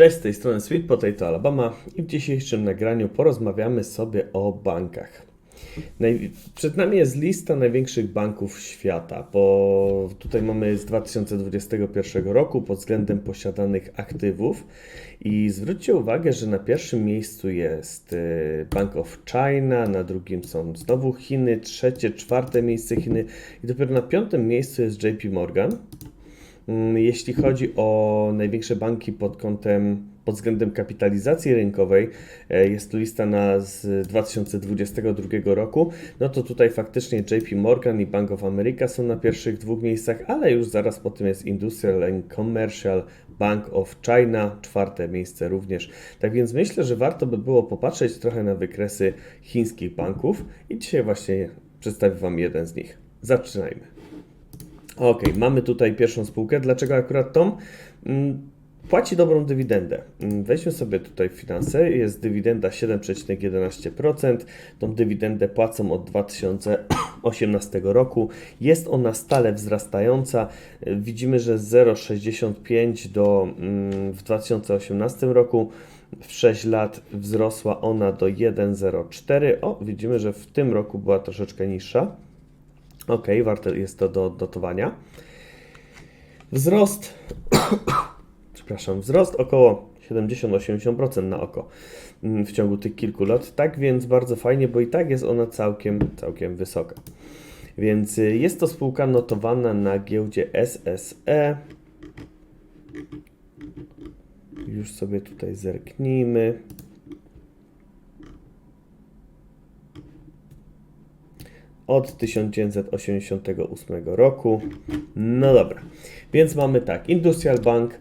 Cześć, z tej strony Sweet Potato Alabama i w dzisiejszym nagraniu porozmawiamy sobie o bankach. Przed nami jest lista największych banków świata, bo tutaj mamy z 2021 roku pod względem posiadanych aktywów i zwróćcie uwagę, że na pierwszym miejscu jest e, Bank of China, na drugim są znowu Chiny, trzecie, czwarte miejsce Chiny i dopiero na piątym miejscu jest JP Morgan. Mm, Jeśli chodzi o największe banki pod kątem, pod względem kapitalizacji rynkowej, e, jest tu lista na z 2022 roku, no to tutaj faktycznie JP Morgan i Bank of America są na pierwszych dwóch miejscach, ale już zaraz po tym jest Industrial and Commercial Bank of China, czwarte miejsce również. Tak więc myślę, że warto by było popatrzeć trochę na wykresy chińskich banków i dzisiaj właśnie przedstawię Wam jeden z nich. Zaczynajmy. Ok, mamy tutaj pierwszą spółkę. Dlaczego akurat tą? Mm, Płaci dobrą dywidendę. Mm, Weźmy sobie tutaj finanse. Jest dywidenda 7,11%. Tą dywidendę płacą od 2018 roku. Jest ona stale wzrastająca. Y, Widzimy, że z 0,65 do mm, w 2018 roku w 6 lat wzrosła ona do 1,04. O, widzimy, że w tym roku była troszeczkę niższa. Ok, warte jest to do dotowania. Wzrost, przepraszam, wzrost około 70-80% na oko mm, w ciągu tych kilku lat. Tak więc bardzo fajnie, bo i tak jest ona całkiem, całkiem wysoka. Więc y, jest to spółka notowana na giełdzie SSE. Już sobie tutaj zerknijmy. Od 1988 roku. No dobra, więc mamy tak, Industrial Bank,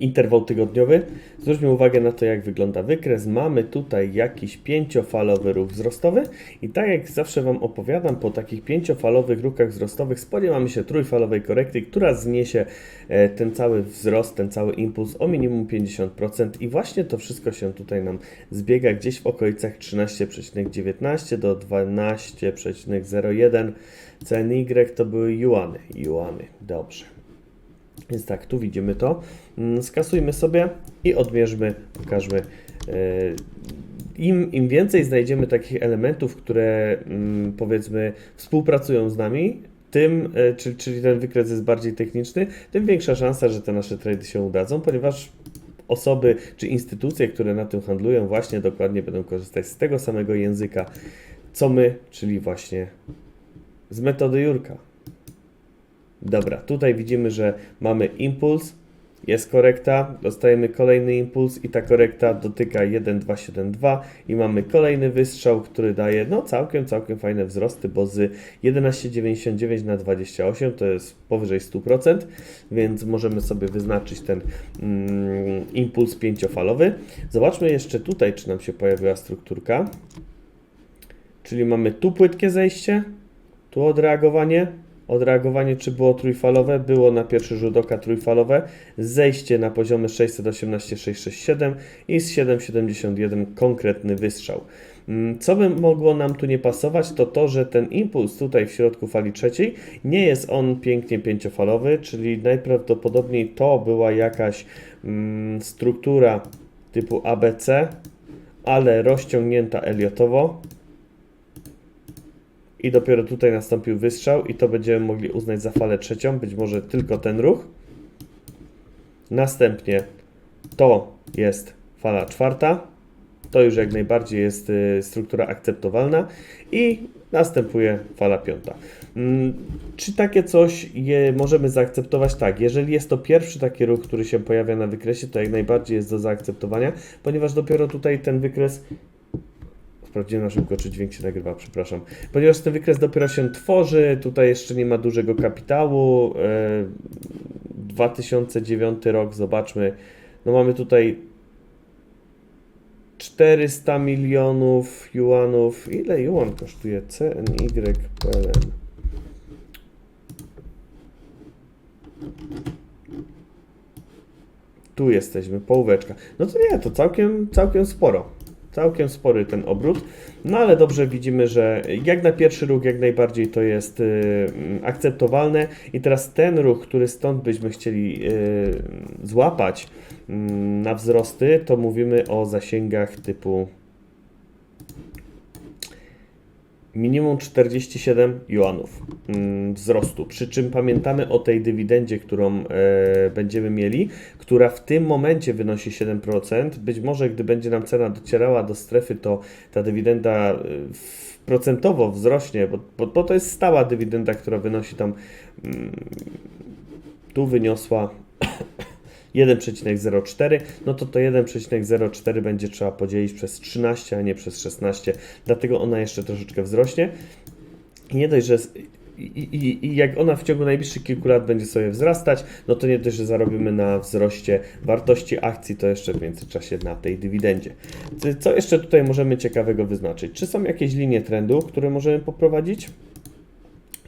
interwał tygodniowy. Zwróćmy uwagę na to, jak wygląda wykres. Mamy tutaj jakiś pięciofalowy ruch wzrostowy i tak jak zawsze Wam opowiadam, po takich pięciofalowych ruchach wzrostowych spodziewamy się trójfalowej korekty, która zniesie e, ten cały wzrost, ten cały impuls o minimum 50% i właśnie to wszystko się tutaj nam zbiega gdzieś w okolicach 13,19 do 12,01 CNY to były juany, juany, dobrze. Więc tak, tu widzimy to. Mm, Skasujmy sobie i odmierzmy, pokażmy. e, Im, Im więcej znajdziemy takich elementów, które mm, powiedzmy współpracują z nami, tym, e, czyli, czyli ten wykres jest bardziej techniczny, tym większa szansa, że te nasze trady się udadzą, ponieważ osoby czy instytucje, które na tym handlują, właśnie dokładnie będą korzystać z tego samego języka, co my, czyli właśnie z metody Jurka. Dobra, tutaj widzimy, że mamy impuls, jest korekta, dostajemy kolejny impuls i ta korekta dotyka 1,272 i mamy kolejny wystrzał, który daje no całkiem, całkiem fajne wzrosty, bo z 11,99 na 28 to jest powyżej 100%, więc możemy sobie wyznaczyć ten mm, impuls pięciofalowy. Zobaczmy jeszcze tutaj, czy nam się pojawiła strukturka. Czyli mamy tu płytkie zejście, tu odreagowanie, Odreagowanie czy było trójfalowe? Było na pierwszy rzut oka trójfalowe. Zejście na poziomy 618, 667 i z 771 konkretny wystrzał. Mm, Co by mogło nam tu nie pasować, to to, że ten impuls tutaj w środku fali trzeciej nie jest on pięknie pięciofalowy, czyli najprawdopodobniej to była jakaś mm, struktura typu ABC, ale rozciągnięta Eliotowo i dopiero tutaj nastąpił wystrzał i to będziemy mogli uznać za falę trzecią, być może tylko ten ruch. Następnie to jest fala czwarta, to już jak najbardziej jest y, struktura akceptowalna i następuje fala piąta. Mm, Czy takie coś je możemy zaakceptować? Tak, jeżeli jest to pierwszy taki ruch, który się pojawia na wykresie, to jak najbardziej jest do zaakceptowania, ponieważ dopiero tutaj ten wykres Sprawdziłem na szybko, czy dźwięk się nagrywa, przepraszam. Ponieważ ten wykres dopiero się tworzy, tutaj jeszcze nie ma dużego kapitału. e, 2009 rok, zobaczmy. No mamy tutaj 400 milionów juanów. Ile juan kosztuje CNY PLN? Tu jesteśmy, połóweczka. No to nie, to całkiem, całkiem sporo. Całkiem spory ten obrót, no ale dobrze widzimy, że jak na pierwszy ruch jak najbardziej to jest y, mm, akceptowalne. I teraz ten ruch, który stąd byśmy chcieli y, złapać mm, na wzrosty, to mówimy o zasięgach typu minimum 47 juanów mm, wzrostu. Przy czym pamiętamy o tej dywidendzie, którą e, będziemy mieli, która w tym momencie wynosi 7%. Być może gdy będzie nam cena docierała do strefy, to ta dywidenda e, procentowo wzrośnie, bo, bo, bo to jest stała dywidenda, która wynosi tam mm, tu wyniosła 1,04, no to to 1,04 będzie trzeba podzielić przez 13, a nie przez 16, dlatego ona jeszcze troszeczkę wzrośnie. Nie dość, że i, i, i jak ona w ciągu najbliższych kilku lat będzie sobie wzrastać, no to nie dość, że zarobimy na wzroście wartości akcji, to jeszcze w międzyczasie na tej dywidendzie. Co jeszcze tutaj możemy ciekawego wyznaczyć? Czy są jakieś linie trendu, które możemy poprowadzić?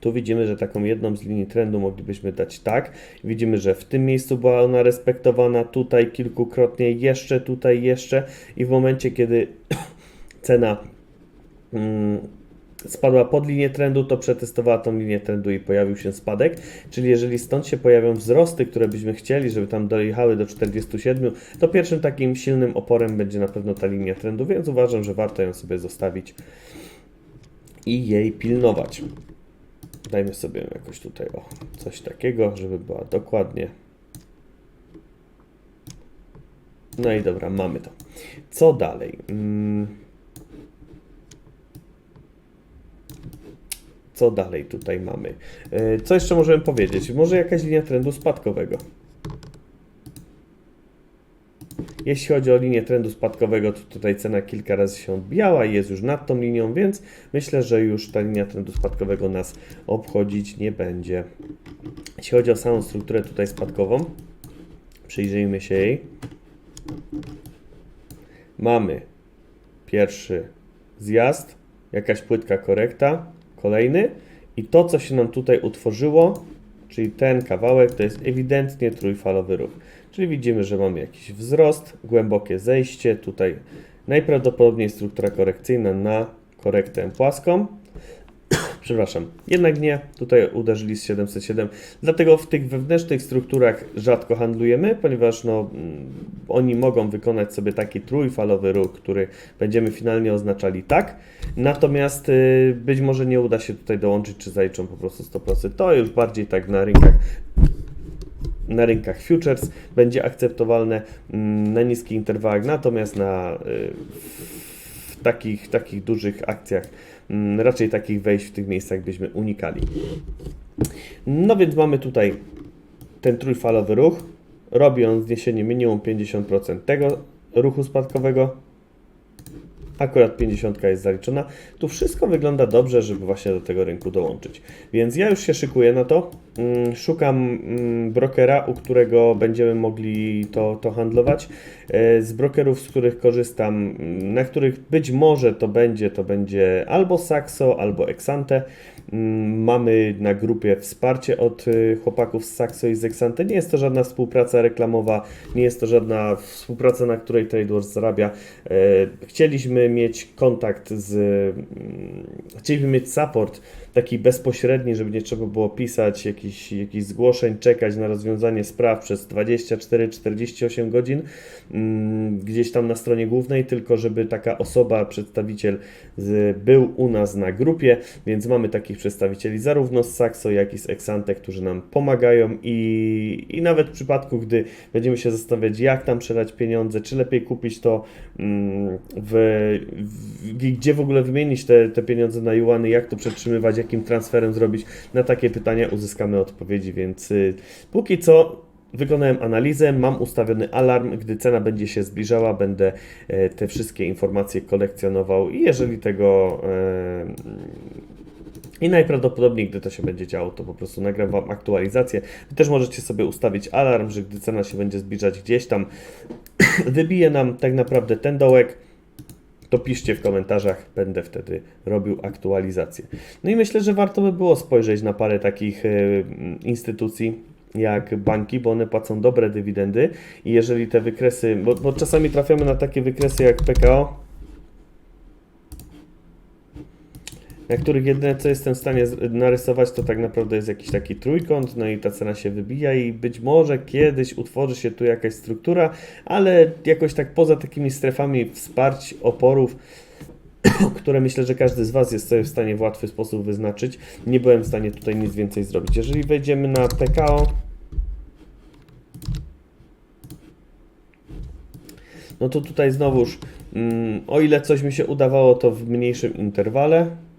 Tu widzimy, że taką jedną z linii trendu moglibyśmy dać tak. Widzimy, że w tym miejscu była ona respektowana, tutaj kilkukrotnie, jeszcze tutaj, jeszcze i w momencie, kiedy cena mm, spadła pod linię trendu, to przetestowała tą linię trendu i pojawił się spadek. Czyli jeżeli stąd się pojawią wzrosty, które byśmy chcieli, żeby tam dojechały do 47, to pierwszym takim silnym oporem będzie na pewno ta linia trendu, więc uważam, że warto ją sobie zostawić i jej pilnować. Dajmy sobie jakoś tutaj o coś takiego, żeby była dokładnie. No i dobra, mamy to. Co dalej? Mm. Co dalej tutaj mamy? E, Co jeszcze możemy powiedzieć? Może jakaś linia trendu spadkowego. Jeśli chodzi o linię trendu spadkowego, to tutaj cena kilka razy się odbijała i jest już nad tą linią, więc myślę, że już ta linia trendu spadkowego nas obchodzić nie będzie. Jeśli chodzi o samą strukturę tutaj spadkową, przyjrzyjmy się jej. Mamy pierwszy zjazd, jakaś płytka korekta, kolejny i to, co się nam tutaj utworzyło, czyli ten kawałek, to jest ewidentnie trójfalowy ruch. Czyli widzimy, że mamy jakiś wzrost, głębokie zejście, tutaj najprawdopodobniej struktura korekcyjna na korektę płaską. Przepraszam, jednak nie, tutaj uderzyli z 707, dlatego w tych wewnętrznych strukturach rzadko handlujemy, ponieważ no, mm, oni mogą wykonać sobie taki trójfalowy ruch, który będziemy finalnie oznaczali tak, natomiast y, być może nie uda się tutaj dołączyć, czy zaliczą po prostu 100%, to już bardziej tak na rynkach na rynkach futures będzie akceptowalne mm, na niskich interwałach, natomiast na y, w takich, takich dużych akcjach mm, raczej takich wejść w tych miejscach byśmy unikali. No więc mamy tutaj ten trójfalowy ruch. Robi on zniesienie minimum 50% tego ruchu spadkowego. Akurat 50 jest zaliczona. Tu wszystko wygląda dobrze, żeby właśnie do tego rynku dołączyć. Więc ja już się szykuję na to. Mm, Szukam mm, brokera, u którego będziemy mogli to, to handlować. E, Z brokerów, z których korzystam, mm, na których być może to będzie, to będzie albo Saxo, albo Exante. Mm, Mamy na grupie wsparcie od y, chłopaków z Saxo i z Exante. Nie jest to żadna współpraca reklamowa, nie jest to żadna współpraca, na której TradeWars zarabia. E, Chcieliśmy mieć kontakt z. mm, Chcieliśmy mieć support taki bezpośredni, żeby nie trzeba było pisać jakichś, jakichś zgłoszeń, czekać na rozwiązanie spraw przez 24-48 godzin mm, gdzieś tam na stronie głównej, tylko żeby taka osoba, przedstawiciel był u nas na grupie, więc mamy takich przedstawicieli zarówno z Saxo, jak i z Exante, którzy nam pomagają. I, i nawet w przypadku, gdy będziemy się zastanawiać, jak tam przelać pieniądze, czy lepiej kupić to mm, w, w, gdzie w ogóle wymienić te, te pieniądze na juany, jak to przetrzymywać, jakim transferem zrobić, na takie pytania uzyskamy odpowiedzi, więc y, póki co Wykonałem analizę, mam ustawiony alarm, gdy cena będzie się zbliżała, będę e, te wszystkie informacje kolekcjonował. I jeżeli tego e, i najprawdopodobniej, gdy to się będzie działo, to po prostu nagram Wam aktualizację. Wy też możecie sobie ustawić alarm, że gdy cena się będzie zbliżać gdzieś tam, wybije nam tak naprawdę ten dołek, to piszcie w komentarzach, będę wtedy robił aktualizację. No i myślę, że warto by było spojrzeć na parę takich e, instytucji, jak banki, bo one płacą dobre dywidendy i jeżeli te wykresy, bo, bo czasami trafiamy na takie wykresy jak PKO, na których jedyne co jestem w stanie narysować to tak naprawdę jest jakiś taki trójkąt, no i ta cena się wybija i być może kiedyś utworzy się tu jakaś struktura, ale jakoś tak poza takimi strefami wsparć, oporów, które myślę, że każdy z Was jest sobie w stanie w łatwy sposób wyznaczyć, nie byłem w stanie tutaj nic więcej zrobić. Jeżeli wejdziemy na PKO, no to tutaj znowuż, mm, o ile coś mi się udawało, to w mniejszym interwale.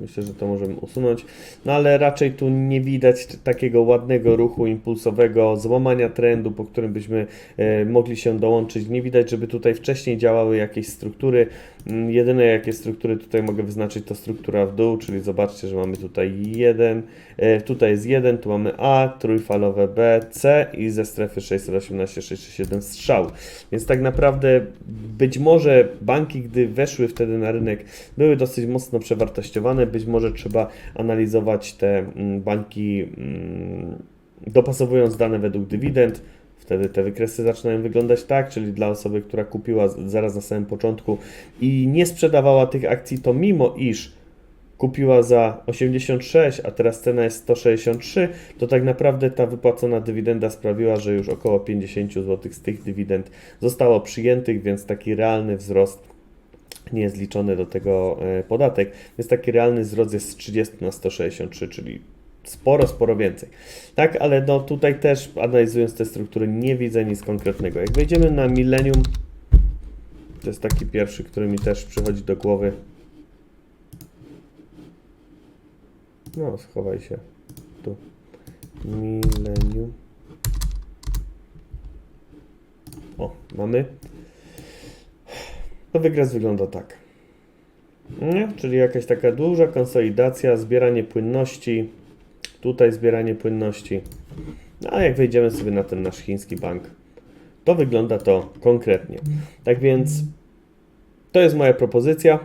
Myślę, że to możemy usunąć. No ale raczej tu nie widać takiego ładnego ruchu impulsowego, złamania trendu, po którym byśmy e, mogli się dołączyć. Nie widać, żeby tutaj wcześniej działały jakieś struktury. Mm, Jedyne jakie struktury tutaj mogę wyznaczyć to struktura w dół, czyli zobaczcie, że mamy tutaj jeden, e, tutaj jest jeden, tu mamy A, trójfalowe B, C i ze strefy 618, 637 strzał. Więc tak naprawdę być może banki, gdy weszły wtedy na rynek, były dosyć mocno przewartościowane. Być może trzeba analizować te mm, banki, mm, dopasowując dane według dywidend. Wtedy te wykresy zaczynają wyglądać tak, czyli dla osoby, która kupiła zaraz na samym początku i nie sprzedawała tych akcji, to mimo iż kupiła za 86, a teraz cena jest 163, to tak naprawdę ta wypłacona dywidenda sprawiła, że już około 50 zł z tych dywidend zostało przyjętych, więc taki realny wzrost nie jest liczony do tego e, podatek, więc taki realny wzrost jest z 30 na 163, czyli sporo, sporo więcej. Tak, ale no tutaj też analizując te struktury nie widzę nic konkretnego. Jak wejdziemy na Millennium, to jest taki pierwszy, który mi też przychodzi do głowy. No, schowaj się. Tu. Millennium. O, mamy. To wykres wygląda tak. Nie? Czyli jakaś taka duża konsolidacja, zbieranie płynności. Tutaj zbieranie płynności. No, a jak wejdziemy sobie na ten nasz chiński bank, to wygląda to konkretnie. Tak więc to jest moja propozycja.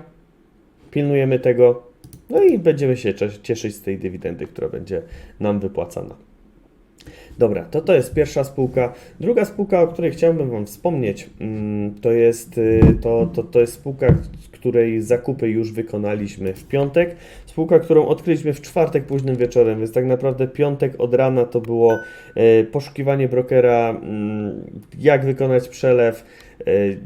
Pilnujemy tego. No i będziemy się cie- cieszyć z tej dywidendy, która będzie nam wypłacana. Dobra, to to jest pierwsza spółka. Druga spółka, o której chciałbym Wam wspomnieć, mm, to jest, y, to, to, to jest spółka, której zakupy już wykonaliśmy w piątek. Spółka, którą odkryliśmy w czwartek późnym wieczorem, więc tak naprawdę piątek od rana to było y, poszukiwanie brokera, mm, jak wykonać przelew. y,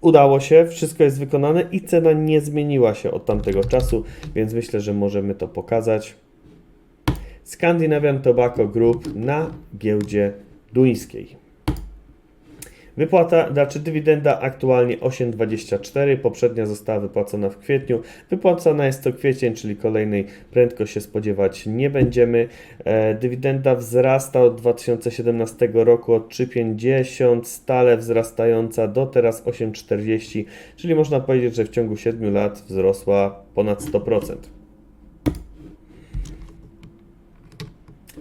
Udało się, wszystko jest wykonane i cena nie zmieniła się od tamtego czasu, więc myślę, że możemy to pokazać. Scandinavian Tobacco Group na giełdzie duńskiej. Wypłata, znaczy dywidenda aktualnie 8,24, poprzednia została wypłacona w kwietniu. Wypłacana jest to kwiecień, czyli kolejnej prędko się spodziewać nie będziemy. E, dywidenda wzrasta od 2017 roku od 3,50, stale wzrastająca do teraz 8,40, czyli można powiedzieć, że w ciągu 7 lat wzrosła ponad 100%.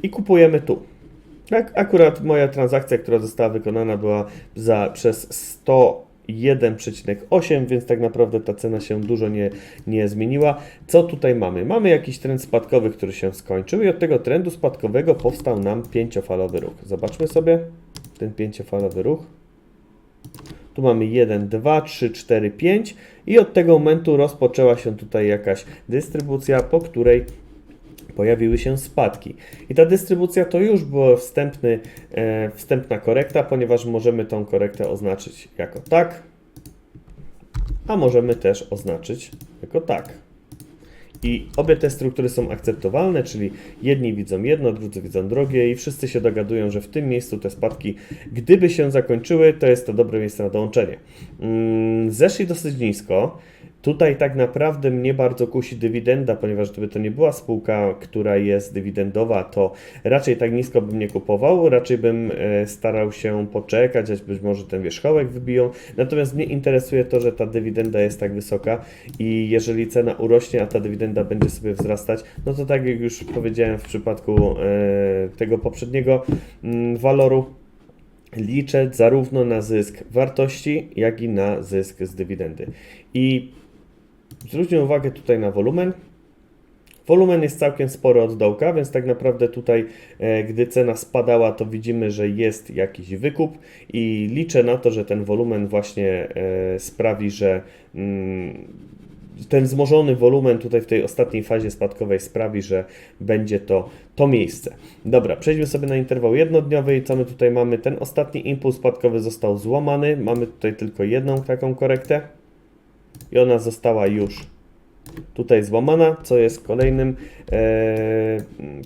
I kupujemy tu. Tak, akurat moja transakcja, która została wykonana, była za przez 101,8, więc tak naprawdę ta cena się dużo nie, nie zmieniła. Co tutaj mamy? Mamy jakiś trend spadkowy, który się skończył i od tego trendu spadkowego powstał nam pięciofalowy ruch. Zobaczmy sobie ten pięciofalowy ruch. Tu mamy 1, 2, 3, 4, 5 i od tego momentu rozpoczęła się tutaj jakaś dystrybucja, po której pojawiły się spadki. I ta dystrybucja to już była wstępny, e, wstępna korekta, ponieważ możemy tą korektę oznaczyć jako tak, a możemy też oznaczyć jako tak. I obie te struktury są akceptowalne, czyli jedni widzą jedno, drudzy widzą drugie i wszyscy się dogadują, że w tym miejscu te spadki, gdyby się zakończyły, to jest to dobre miejsce na dołączenie. Mm, zeszli dosyć nisko. Tutaj tak naprawdę mnie bardzo kusi dywidenda, ponieważ gdyby to nie była spółka, która jest dywidendowa, to raczej tak nisko bym nie kupował, raczej bym e, starał się poczekać, aż być może ten wierzchołek wybiją. Natomiast mnie interesuje to, że ta dywidenda jest tak wysoka i jeżeli cena urośnie, a ta dywidenda będzie sobie wzrastać, no to tak jak już powiedziałem w przypadku e, tego poprzedniego mm, waloru, liczę zarówno na zysk wartości, jak i na zysk z dywidendy. I zwróćmy uwagę tutaj na wolumen. Wolumen jest całkiem spory od dołka, więc tak naprawdę tutaj, e, gdy cena spadała, to widzimy, że jest jakiś wykup i liczę na to, że ten wolumen właśnie e, sprawi, że mm, ten wzmożony wolumen tutaj w tej ostatniej fazie spadkowej sprawi, że będzie to to miejsce. Dobra, przejdźmy sobie na interwał jednodniowy i co my tutaj mamy? Ten ostatni impuls spadkowy został złamany. Mamy tutaj tylko jedną taką korektę i ona została już tutaj złamana, co jest kolejnym, e,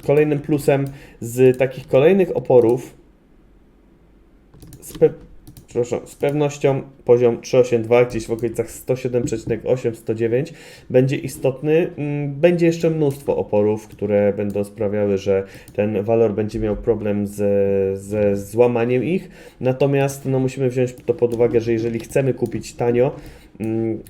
kolejnym plusem z takich kolejnych oporów. Z, pe, z pewnością poziom 382, gdzieś w okolicach 107,8-109 będzie istotny. Mm, Będzie jeszcze mnóstwo oporów, które będą sprawiały, że ten walor będzie miał problem ze złamaniem ich. Natomiast no, musimy wziąć to pod uwagę, że jeżeli chcemy kupić tanio,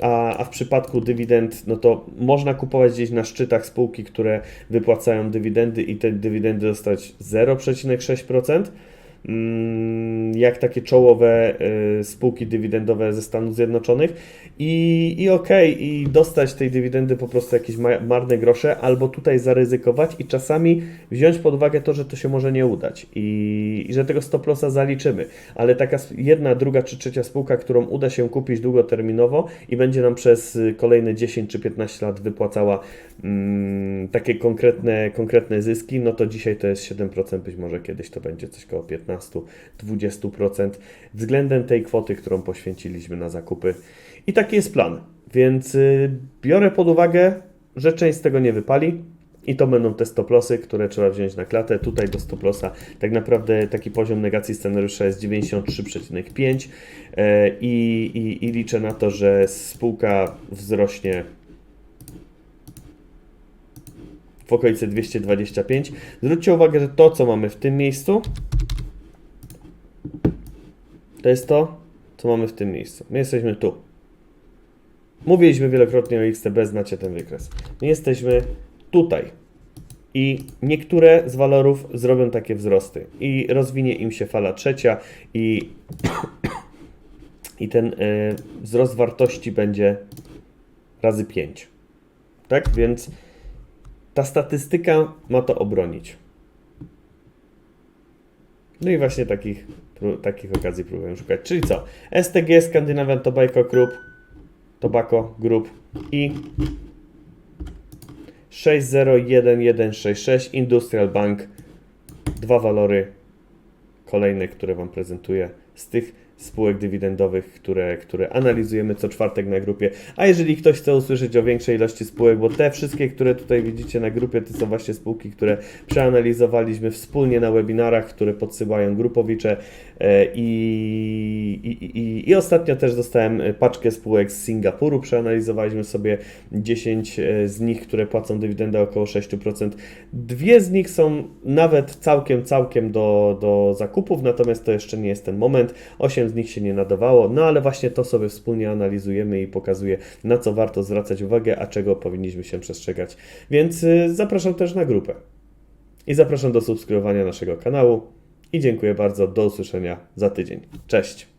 A, a w przypadku dywidend, no to można kupować gdzieś na szczytach spółki, które wypłacają dywidendy i te dywidendy dostać 0,6%. Mm, Jak takie czołowe y, spółki dywidendowe ze Stanów Zjednoczonych. I, i okej, i dostać tej dywidendy po prostu jakieś ma- marne grosze, albo tutaj zaryzykować i czasami wziąć pod uwagę to, że to się może nie udać. I, i że tego stop lossa zaliczymy, ale taka jedna, druga czy trzecia spółka, którą uda się kupić długoterminowo i będzie nam przez y, kolejne 10 czy 15 lat wypłacała mm, takie konkretne, konkretne zyski, no to dzisiaj to jest 7%, być może kiedyś to będzie coś koło 15-20% względem tej kwoty, którą poświęciliśmy na zakupy. I taki jest plan. Więc y, biorę pod uwagę, że część z tego nie wypali. I to będą te stop lossy, które trzeba wziąć na klatę. Tutaj do stop lossa tak naprawdę taki poziom negacji scenariusza jest 93,5 e, i, i, i liczę na to, że spółka wzrośnie w okolicy 225. Zwróćcie uwagę, że to, co mamy w tym miejscu, to jest to, co mamy w tym miejscu. My jesteśmy tu. Mówiliśmy wielokrotnie o XTB, znacie ten wykres. My jesteśmy tutaj. I niektóre z walorów zrobią takie wzrosty. I rozwinie im się fala trzecia i, i ten e, wzrost wartości będzie razy 5. Tak? Więc ta statystyka ma to obronić. No i właśnie takich, takich okazji próbuję szukać. Czyli co? STG, Scandinavian Tobacco Group, Tobacco Group i 601166 Industrial Bank. Dwa walory kolejne, które Wam prezentuję z tych spółek dywidendowych, które, które analizujemy co czwartek na grupie. A jeżeli ktoś chce usłyszeć o większej ilości spółek, bo te wszystkie, które tutaj widzicie na grupie, to są właśnie spółki, które przeanalizowaliśmy wspólnie na webinarach, które podsyłają grupowicze e, i, i, i, i ostatnio też dostałem paczkę spółek z Singapuru, przeanalizowaliśmy sobie 10 e, z nich, które płacą dywidendę około 6%. Dwie z nich są nawet całkiem, całkiem do, do zakupów, natomiast to jeszcze nie jest ten moment. 8 z nich się nie nadawało, no ale właśnie to sobie wspólnie analizujemy i pokazuję, na co warto zwracać uwagę, a czego powinniśmy się przestrzegać. Więc y, zapraszam też na grupę. I zapraszam do subskrybowania naszego kanału. I dziękuję bardzo. Do usłyszenia za tydzień. Cześć.